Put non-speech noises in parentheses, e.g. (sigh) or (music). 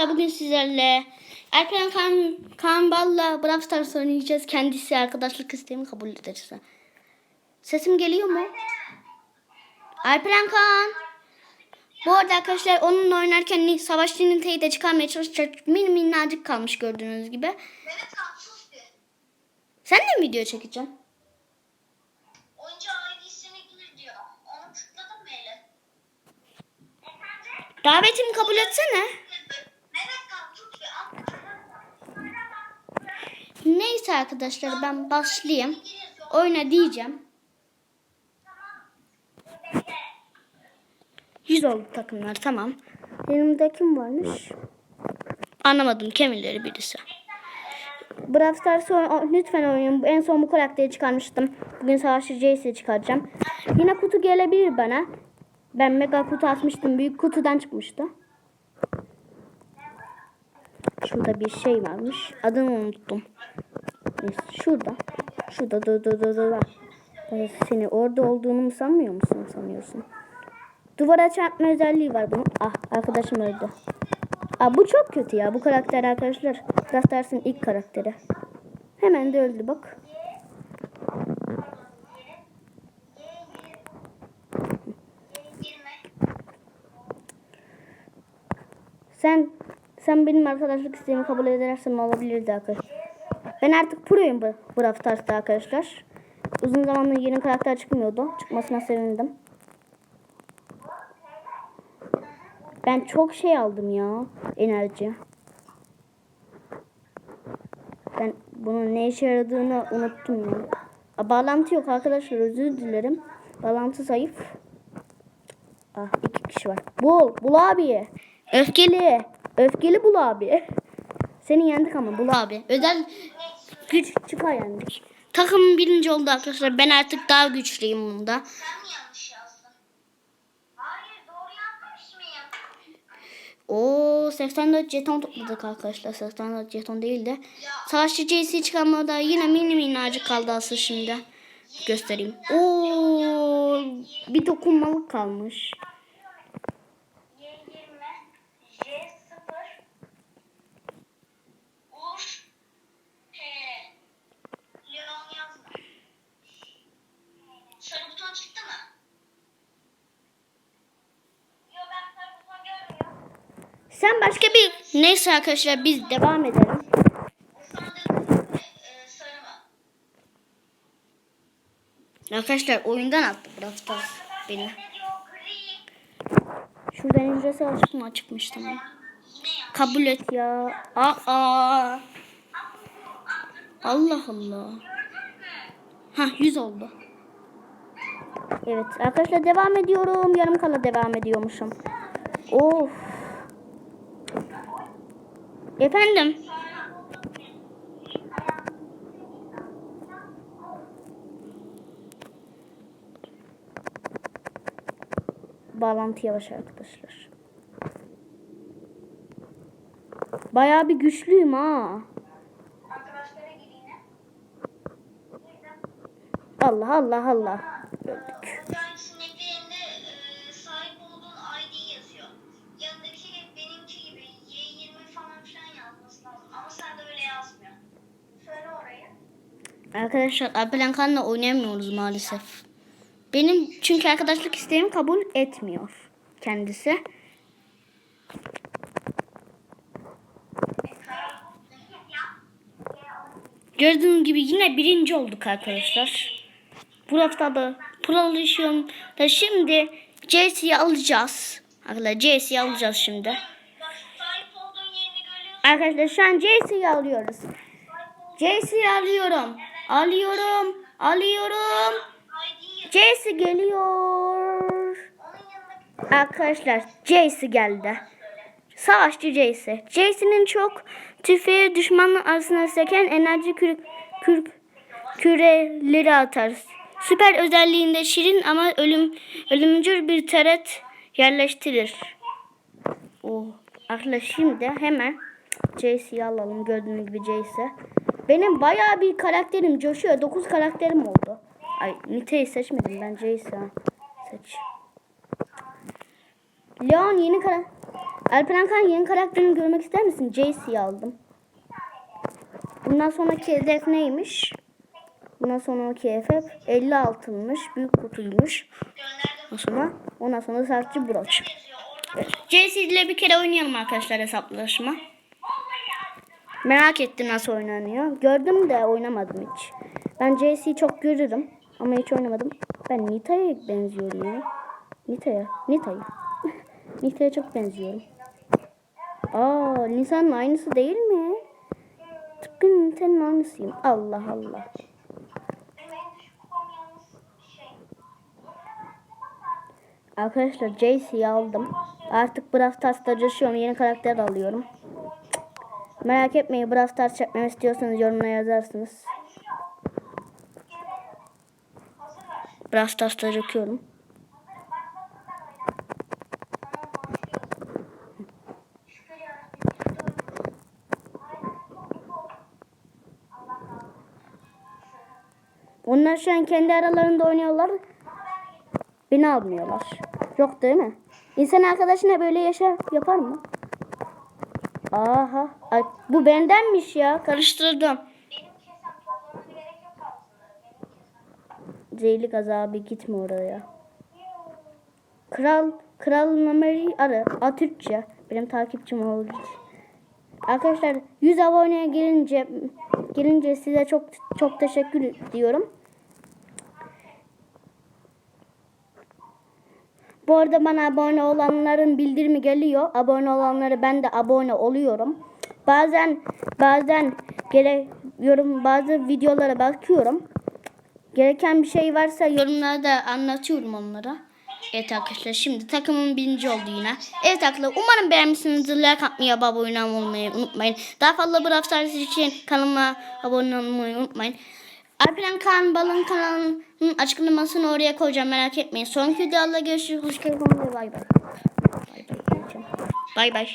arkadaşlar bugün sizlerle Alperen Kan, Kaan Bal'la Brawl Stars oynayacağız. Kendisi arkadaşlık isteğimi kabul ederse. Sesim geliyor mu? Alperen Kaan. Bu arada arkadaşlar onunla oynarken ni- savaş Ninta'yı da çıkarmaya çalışacak. Min minnacık kalmış gördüğünüz gibi. Kan. Sen de mi video çekeceksin? Davetimi kabul etsene. Mehmet kan tut bir at. Neyse arkadaşlar ben başlayayım. Oyna diyeceğim. 100 oldu takımlar tamam. Yanımda kim varmış? Anlamadım kemileri birisi. Brawl Stars oyn- lütfen oynayın. En son bu karakteri çıkarmıştım. Bugün Savaşçı Jace'i çıkaracağım. Yine kutu gelebilir bana. Ben mega kutu atmıştım. Büyük kutudan çıkmıştı. Şurada bir şey varmış. Adını unuttum. Şurada. Şurada dur dur dur dur. Seni orada olduğunu mu sanmıyor musun sanıyorsun? Duvara çarpma özelliği var bunun. Ah arkadaşım öldü. Aa, bu çok kötü ya. Bu karakter arkadaşlar. Brawl Stars'ın ilk karakteri. Hemen de öldü bak. Sen sen benim arkadaşlık isteğimi kabul edersen olabilirdi arkadaşlar. Ben artık proyum bu Brawl Stars'ta arkadaşlar. Uzun zamandır yeni karakter çıkmıyordu. Çıkmasına sevindim. Ben çok şey aldım ya. Enerji. Ben bunun ne işe yaradığını unuttum ya. Aa, bağlantı yok arkadaşlar özür dilerim. Bağlantı zayıf. Ah iki kişi var. Bul, bul abi. Öfkeli. Öfkeli bul abi. Seni yendik ama bul abi. Özel güç çıkar yendik. Takım birinci oldu arkadaşlar. Ben artık daha güçlüyüm bunda. Oo 84 jeton topladık arkadaşlar. 84 jeton değil de. Savaşçı JC çıkarmada yine mini minnacık kaldı asıl şimdi. Göstereyim. Oo bir dokunmalık kalmış. Sen başka bir... Neyse arkadaşlar biz devam edelim. Arkadaşlar oyundan attı Brawl beni. Şuradan ücretsiz açık mı açıkmış tamam. Kabul et ya. Aa. Allah Allah. Ha 100 oldu. Evet arkadaşlar devam ediyorum. Yarım kala devam ediyormuşum. Of. Efendim. Bağlantı yavaş arkadaşlar. Bayağı bir güçlüyüm ha. Allah Allah Allah. Öldük. Arkadaşlar Alperen Kan'la oynayamıyoruz maalesef. Benim çünkü arkadaşlık isteğimi kabul etmiyor kendisi. Gördüğünüz gibi yine birinci olduk arkadaşlar. Bu hafta da Proluşum da şimdi JC'yi alacağız. Arkadaşlar JC'yi alacağız şimdi. Arkadaşlar şu an JC'yi alıyoruz. JC'yi alıyorum. Alıyorum. Alıyorum. JC geliyor. Arkadaşlar JC geldi. Savaşçı JC. JC'nin çok tüfeği düşmanın arasına seken enerji kür, kür, küreleri atar. Süper özelliğinde şirin ama ölüm ölümcül bir taret yerleştirir. Oh. Arkadaşlar şimdi hemen JC'yi alalım. Gördüğünüz gibi JC. Benim bayağı bir karakterim coşuyor. 9 karakterim oldu. Ay Nite'yi seçmedim ben JC. Seç. Leon yeni karakter. Alperen Kan yeni karakterini görmek ister misin? JC'yi aldım. Bundan sonraki hedef neymiş? Bundan sonraki hedef 50 altınmış. Büyük kutuymuş. Sonra, ondan sonra sadece broç. Orada JC ile bir kere oynayalım arkadaşlar hesaplaşma. Merak ettim nasıl oynanıyor. Gördüm de oynamadım hiç. Ben JC'yi çok görürüm ama hiç oynamadım. Ben Nita'ya benziyorum ya. Nita'ya. Nita'ya. (laughs) Nita'ya çok benziyorum. Aa, Nisa'nın aynısı değil mi? Tıpkı Nita'nın aynısıyım. Allah Allah. Arkadaşlar JC'yi aldım. Artık Brawl Stars'ta coşuyorum. Yeni karakter alıyorum. Merak etmeyin Brawl Stars çekmemi istiyorsanız yorumlara yazarsınız. Brawl razı olsun. Onlar şu an kendi aralarında oynuyorlar. Beni almıyorlar. Yok değil mi? İnsan arkadaşına böyle yaşar yapar mı? Aha. Ay, bu bendenmiş ya. Karıştırdım. Kesem. Zeylik azabı gitme oraya. Kral Kral numarayı ara. A Türkçe. Benim takipçim oldu. Arkadaşlar 100 aboneye gelince gelince size çok çok teşekkür ediyorum. Bu arada bana abone olanların bildirimi geliyor. Abone olanları ben de abone oluyorum. Bazen bazen yorum bazı videolara bakıyorum. Gereken bir şey varsa yorumlarda anlatıyorum onlara. Evet arkadaşlar şimdi takımın birinci oldu yine. Evet arkadaşlar umarım beğenmişsinizdir. Like atmayı, abone olmayı unutmayın. Daha fazla Brawl için kanalıma abone olmayı unutmayın. Alperen Kaan Balın kanalının açıklamasını oraya koyacağım merak etmeyin. Sonraki videoda görüşürüz. Hoşçakalın. Bay bay. Bay bay. Bay bay.